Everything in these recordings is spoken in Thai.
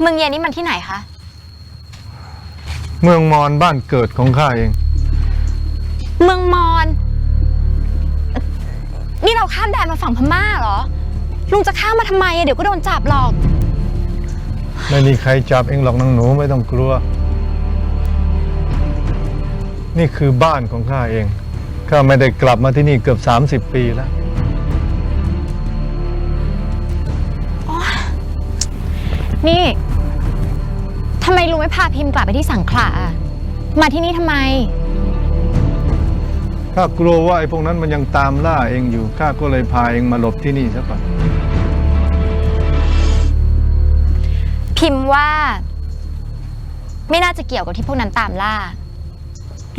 เมืองเย็นนี่มันที่ไหนคะ เมืองมอญบ้านเกิดของข้าเอง เมืองมอญเอ่อนี่เราข้ามแดนมาฝั่งพม่าเหรอ ลุงจะข้ามมาทำไมอะเดี๋ยวก็โดนจับหรอก ไม่มีใครจับเองหรอกนางหนูไม่ต้องกลัว นี่คือบ้านของข้าเอง ข้าไม่ได้กลับมาที่นี่เกือบ 30 ปีแล้ว นี่ ทำไมลุงไม่พาพิมพ์กลับไปที่สังขละอะมาที่นี่ทำไม ข้ากลัวว่าไอ้พวกนั้นมันยังตามล่าเองอยู่ข้าก็เลยพาเองมาหลบที่นี่ซะก่อนพิมพ์ว่า ไม่น่าจะเกี่ยวกับที่พวกนั้นตามล่า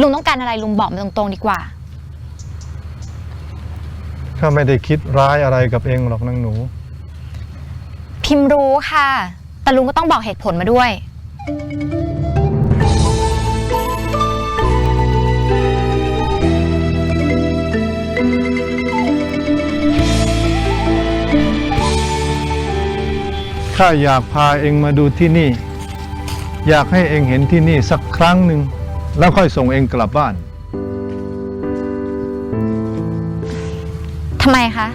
ลุงต้องการอะไรลุงบอกมาตรงๆดีกว่า ข้าไม่ได้คิดร้ายอะไรกับเองหรอกนางหนู พิมพ์รู้ค่ะ แต่ลุงก็ต้องบอกเหตุผลมาด้วย ข้าอยากพาเองมาดูที่นี่ อยากให้เองเห็นที่นี่สักครั้งหนึ่ง แล้วค่อยส่งเองกลับบ้าน ทำไมคะ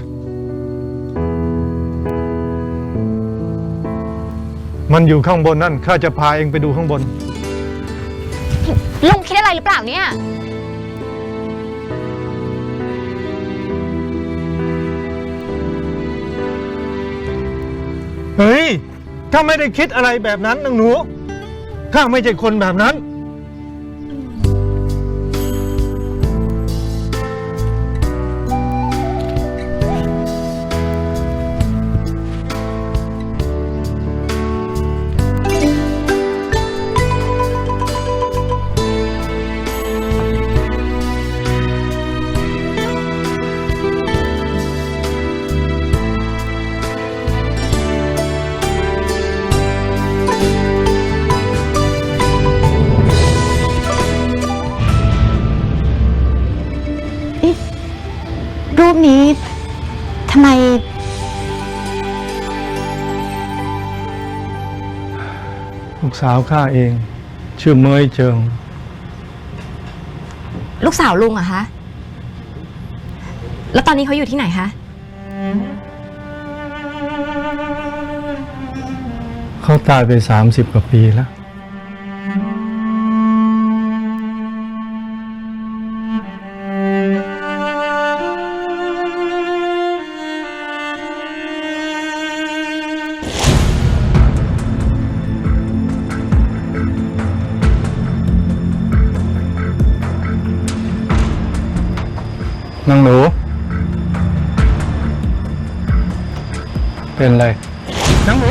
มันอยู่ข้างบนนั่นข้าจะพาเองไปดูข้างบน ลุงคิดอะไรหรือเปล่าเนี่ย เฮ้ยข้าไม่ได้คิดอะไรแบบนั้นนางหนู ข้าไม่ใช่คนแบบนั้น รูปนี้ทำไม ลูกสาวข้าเอง ชื่อเมยเจิง ลูกสาวลุงอะคะ แล้วตอนนี้เขาอยู่ที่ไหนคะ เขาตายไป 30 กว่าปีแล้ว นังหนู เป็นไรนังหนู